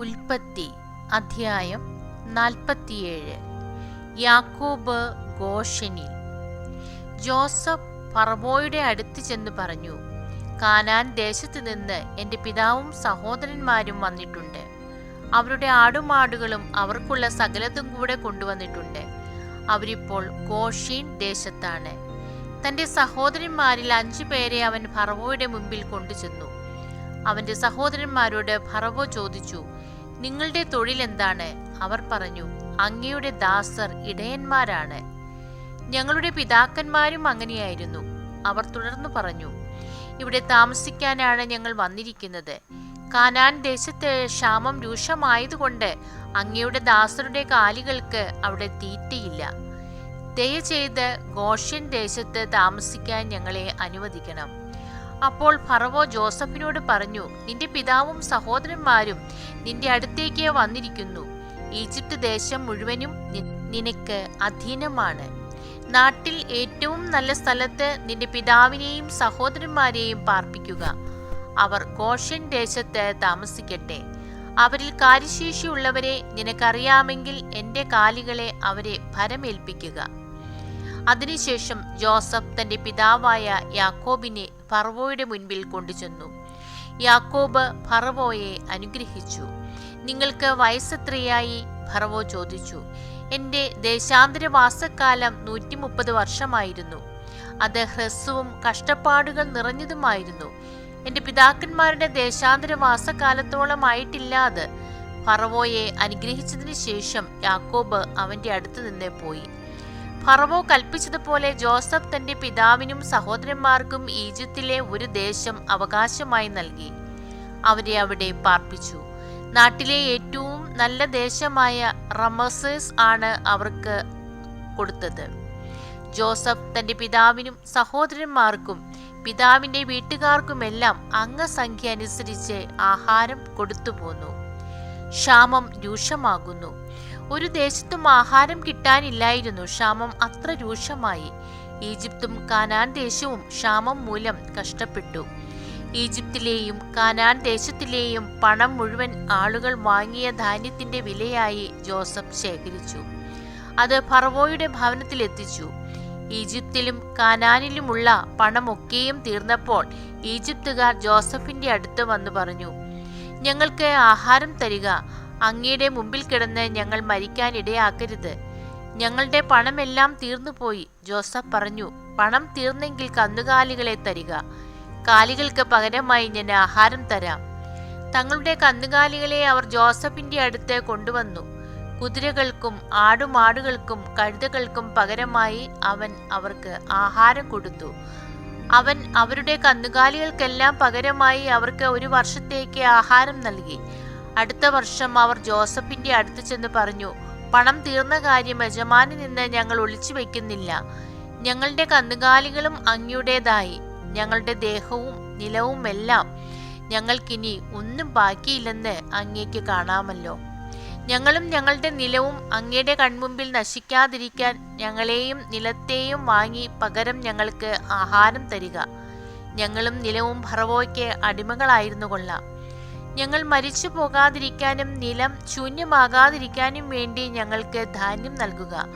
ഉൽപ്പത്തി അധ്യായം നാൽപ്പത്തിയേഴ്. യാക്കോബ് ഗോഷനിൽ ജോസഫ് ഫറവോയുടെ അടുത്ത് ചെന്ന് പറഞ്ഞു കാനാൻ ദേശത്ത് നിന്ന് എന്റെ പിതാവും സഹോദരന്മാരും വന്നിട്ടുണ്ട്. അവരുടെ ആടുമാടുകളും അവർക്കുള്ള സകലതും കൂടെ കൊണ്ടുവന്നിട്ടുണ്ട്. അവരിപ്പോൾ ഗോഷീൻ ദേശത്താണ്. തന്റെ സഹോദരന്മാരിൽ അഞ്ചു പേരെ അവൻ ഫറവോയുടെ മുമ്പിൽ കൊണ്ടുചെന്നു. അവന്റെ സഹോദരന്മാരോട് ഫറവോ ചോദിച്ചു നിങ്ങളുടെ തൊഴിൽ എന്താണ് അവർ പറഞ്ഞു അങ്ങയുടെ ദാസർ ഇടയന്മാരാണ്. ഞങ്ങളുടെ പിതാക്കന്മാരും അങ്ങനെയായിരുന്നു. അവർ തുടർന്നു പറഞ്ഞു ഇവിടെ താമസിക്കാനാണ് ഞങ്ങൾ വന്നിരിക്കുന്നത്. കാനാൻ ദേശത്ത് ക്ഷാമം രൂക്ഷമായതുകൊണ്ട് അങ്ങയുടെ ദാസരുടെ കാലികൾക്ക് അവിടെ തീറ്റയില്ല. ദയചെയ്ത് ഗോഷ്യൻ ദേശത്ത് താമസിക്കാൻ ഞങ്ങളെ അനുവദിക്കണം. അപ്പോൾ ഫറവോ ജോസഫിനോട് പറഞ്ഞു നിന്റെ പിതാവും സഹോദരന്മാരും നിന്റെ അടുത്തേക്ക് വന്നിരിക്കുന്നു. ഈജിപ്ത് ദേശം മുഴുവനും നിനക്ക് അധീനമാണ്. നാട്ടിൽ ഏറ്റവും നല്ല സ്ഥലത്ത് നിന്റെ പിതാവിനെയും സഹോദരന്മാരെയും പാർപ്പിക്കുക. അവർ ഗോഷൻ ദേശത്ത് താമസിക്കട്ടെ. അവരിൽ കാര്യശേഷിയുള്ളവരെ നിനക്കറിയാമെങ്കിൽ എന്റെ കാലികളെ അവരെ ഭരമേൽപ്പിക്കുക. അതിനുശേഷം ജോസഫ് തന്റെ പിതാവായ യാക്കോബിനെ ഫറവോയുടെ മുൻപിൽ കൊണ്ടുചെന്നു. യാക്കോബ് ഫറവോയെ അനുഗ്രഹിച്ചു. നിങ്ങൾക്ക് വയസ്സത്രയായി? ഫറവോ ചോദിച്ചു. എന്റെ ദേശാന്തരവാസക്കാലം നൂറ്റി മുപ്പത് വർഷമായിരുന്നു. അത് ഹ്രസ്വവും കഷ്ടപ്പാടുകൾ നിറഞ്ഞതുമായിരുന്നു. എന്റെ പിതാക്കന്മാരുടെ ദേശാന്തരവാസകാലത്തോളമായിട്ടില്ല അത്. ഫറവോയെ അനുഗ്രഹിച്ചതിന് ശേഷം യാക്കോബ് അവന്റെ അടുത്ത് നിന്നേ പോയി. ഫറവോ കൽപ്പിച്ചതുപോലെ ജോസഫ് തന്റെ പിതാവിനും സഹോദരന്മാർക്കും ഈജിപ്തിലെ ഒരു ദേശം അവകാശമായി നൽകി. അവരെ അവിടെ പാർപ്പിച്ചു. നാട്ടിലെ ഏറ്റവും നല്ല ദേശമായ റമസേസ് ആണ് അവർക്ക് കൊടുത്തത്. ജോസഫ് തന്റെ പിതാവിനും സഹോദരന്മാർക്കും പിതാവിന്റെ വീട്ടുകാർക്കുമെല്ലാം അംഗസംഖ്യ അനുസരിച്ച് ആഹാരം കൊടുത്തു പോന്നു ക്ഷാമം രൂക്ഷമാകുന്നു. ഒരു ദേശത്തും ആഹാരം കിട്ടാനില്ലായിരുന്നു. ക്ഷാമം അത്ര രൂക്ഷമായി. ഈജിപ്തും കാനാൻ ദേശവും ക്ഷാമം മൂലം കഷ്ടപ്പെട്ടു. ഈജിപ്തിലെയും കാനാൻ ദേശത്തിലെയും പണം മുഴുവൻ ആളുകൾ വാങ്ങിയ ധാന്യത്തിന്റെ വിലയായി ജോസഫ് ശേഖരിച്ചു. അത് ഫറവോയുടെ ഭവനത്തിലെത്തിച്ചു ഈജിപ്തിലും കാനാനിലുമുള്ള പണമൊക്കെയും തീർന്നപ്പോൾ ഈജിപ്തുകാർ ജോസഫിന്റെ അടുത്ത് വന്നു പറഞ്ഞു ഞങ്ങൾക്ക് ആഹാരം തരിക. അങ്ങയുടെ മുമ്പിൽ കിടന്ന് ഞങ്ങൾ മരിക്കാൻ ഇടയാക്കരുത്. ഞങ്ങളുടെ പണമെല്ലാം തീർന്നുപോയി. ജോസഫ് പറഞ്ഞു പണം തീർന്നെങ്കിൽ കന്നുകാലികളെ തരിക. കാലികൾക്ക് പകരമായി ഞാൻ ആഹാരം തരാം. തങ്ങളുടെ കന്നുകാലികളെ അവർ ജോസഫിന്റെ അടുത്ത് കൊണ്ടുവന്നു. കുതിരകൾക്കും ആടുമാടുകൾക്കും കഴുതകൾക്കും പകരമായി അവൻ അവർക്ക് ആഹാരം കൊടുത്തു. അവൻ അവരുടെ കന്നുകാലികൾക്കെല്ലാം പകരമായി അവർക്ക് ഒരു വർഷത്തേക്ക് ആഹാരം നൽകി. അടുത്ത വർഷം അവർ ജോസഫിന്റെ അടുത്ത് ചെന്ന് പറഞ്ഞു പണം തീർന്ന കാര്യം യജമാനിൽ നിന്ന് ഞങ്ങൾ ഒളിച്ചു വെക്കുന്നില്ല ഞങ്ങളുടെ കന്നുകാലികളും അങ്ങയുടേതായി. ഞങ്ങളുടെ ദേഹവും നിലവും നിലവുമെല്ലാം ഞങ്ങൾക്കിനി ഒന്നും ബാക്കിയില്ലെന്ന് അങ്ങേക്ക് കാണാമല്ലോ. ഞങ്ങളും ഞങ്ങളുടെ നിലവും അങ്ങയുടെ കൺമുമ്പിൽ നശിക്കാതിരിക്കാൻ ഞങ്ങളെയും നിലത്തെയും വാങ്ങി പകരം ഞങ്ങൾക്ക് ആഹാരം തരിക. ഞങ്ങളും നിലവും ഭറവോയ്ക്ക് അടിമകളായിരുന്നു കൊള്ളാം. ഞങ്ങൾ മരിച്ചു പോകാതിരിക്കാനും നിലം ശൂന്യമാകാതിരിക്കാനും വേണ്ടി ഞങ്ങൾക്ക് ധാന്യം നൽകുക.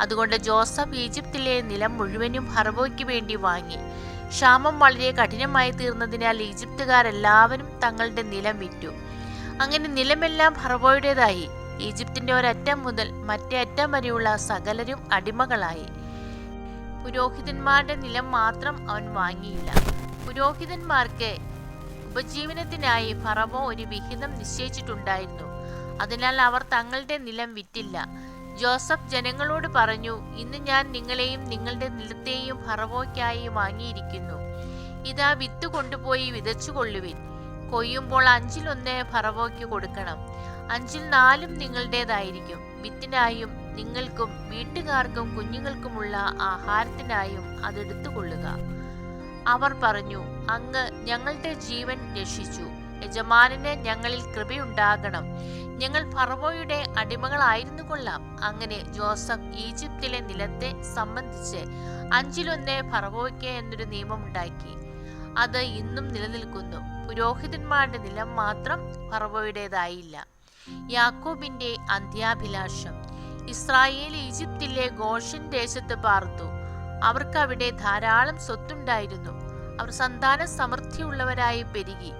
അതുകൊണ്ട് ജോസഫ് ഈജിപ്തിലെ നിലം മുഴുവനും ഹർവോയ്ക്ക് വേണ്ടി വാങ്ങി. ക്ഷാമം വളരെ കഠിനമായി തീർന്നതിനാൽ ഈജിപ്തുകാരെല്ലാവരും തങ്ങളുടെ നിലം വിറ്റു. അങ്ങനെ നിലമെല്ലാം ഫറവോയുടേതായി ഈജിപ്തിന്റെ ഒരറ്റം മുതൽ മറ്റേ അറ്റം വരെയുള്ള സകലരും അടിമകളായി. പുരോഹിതന്മാരുടെ നിലം മാത്രം അവൻ വാങ്ങിയില്ല. പുരോഹിതന്മാർക്ക് ഉപജീവനത്തിനായി ഫറവോ ഒരു വിഹിതം നിശ്ചയിച്ചിട്ടുണ്ടായിരുന്നു. അതിനാൽ അവർ തങ്ങളുടെ നിലം വിറ്റില്ല. ജോസഫ് ജനങ്ങളോട് പറഞ്ഞു ഇന്ന് ഞാൻ നിങ്ങളെയും നിങ്ങളുടെ നിലത്തെയും ഫറവോയ്ക്കായി വാങ്ങിയിരിക്കുന്നു. ഇതാ വിത്ത് കൊണ്ടുപോയി വിതച്ചുകൊള്ളുവിൻ. കൊയ്യുമ്പോൾ അഞ്ചിലൊന്ന് ഫറവോയ്ക്ക് കൊടുക്കണം. അഞ്ചിൽ നാലും നിങ്ങളുടേതായിരിക്കും. വിത്തിനായും നിങ്ങൾക്കും വീട്ടുകാർക്കും കുഞ്ഞുങ്ങൾക്കുമുള്ള ആഹാരത്തിനായും അതെടുത്തുകൊള്ളുക അവർ പറഞ്ഞു അങ്ങ് ഞങ്ങളുടെ ജീവൻ രക്ഷിച്ചു. യജമാനന് ഞങ്ങളിൽ കൃപയുണ്ടാകണം. ഞങ്ങൾ ഫറവോയുടെ അടിമകളായിരുന്നു കൊള്ളാം. അങ്ങനെ ജോസഫ് ഈജിപ്തിലെ നിലത്തെ സംബന്ധിച്ച് അഞ്ചിലൊന്ന് ഫറവോയ്ക്ക് എന്നൊരു നിയമമുണ്ടാക്കി. അത് ഇന്നും നിലനിൽക്കുന്നു. പുരോഹിതന്മാരുടെ നിലം മാത്രം ഫറവോയുടേതായില്ല യാക്കോബിന്റെ അന്ത്യാഭിലാഷം. ഇസ്രായേൽ ഈജിപ്തിലെ ഗോഷൻ ദേശത്ത് പാർത്തു. അവർക്ക് അവിടെ ധാരാളം സ്വത്തുണ്ടായിരുന്നു. അവർ സന്താന സമൃദ്ധിയുള്ളവരായി പെരുകി.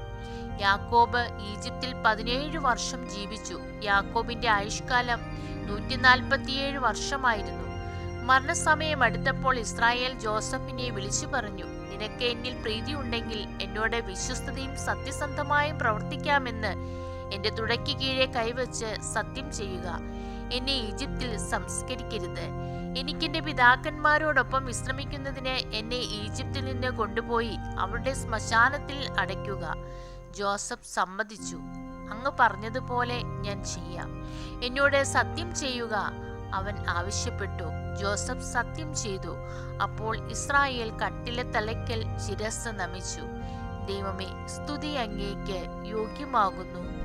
യാക്കോബ് ഈജിപ്തിൽ പതിനേഴ് വർഷം ജീവിച്ചു. യാക്കോബിന്റെ ആയുഷ്കാലം നൂറ്റി നാൽപ്പത്തിയേഴ് വർഷമായിരുന്നു. മരണസമയം അടുത്തപ്പോൾ ഇസ്രായേൽ ജോസഫിനെ വിളിച്ചു പറഞ്ഞു നിനക്ക് എന്നിൽ പ്രീതിയുണ്ടെങ്കിൽ എന്നോട് വിശ്വസ്തയും സത്യസന്ധമായും പ്രവർത്തിക്കാമെന്ന് എന്റെ തുടയ്ക്ക് കീഴെ കൈവച്ച് സത്യം ചെയ്യുക. എന്നെ ഈജിപ്തിൽ സംസ്കരിക്കരുത്. എനിക്കെന്റെ പിതാക്കന്മാരോടൊപ്പം വിശ്രമിക്കുന്നതിന് എന്നെ ഈജിപ്തിൽ നിന്ന് കൊണ്ടുപോയി അവരുടെ ശ്മശാനത്തിൽ അടയ്ക്കുക. ജോസഫ് സമ്മതിച്ചു. അങ്ങ് പറഞ്ഞതുപോലെ ഞാൻ ചെയ്യാം. എന്നോട് സത്യം ചെയ്യുക. അവൻ ആവശ്യപ്പെട്ടു. ജോസഫ് സത്യം ചെയ്തു. അപ്പോൾ ഇസ്രായേൽ കട്ടിലെ തലയ്ക്കൽ ശിരസ് നമിച്ചു. ദൈവമേ സ്തുതി അങ്ങേക്ക് യോഗ്യമാകുന്നു.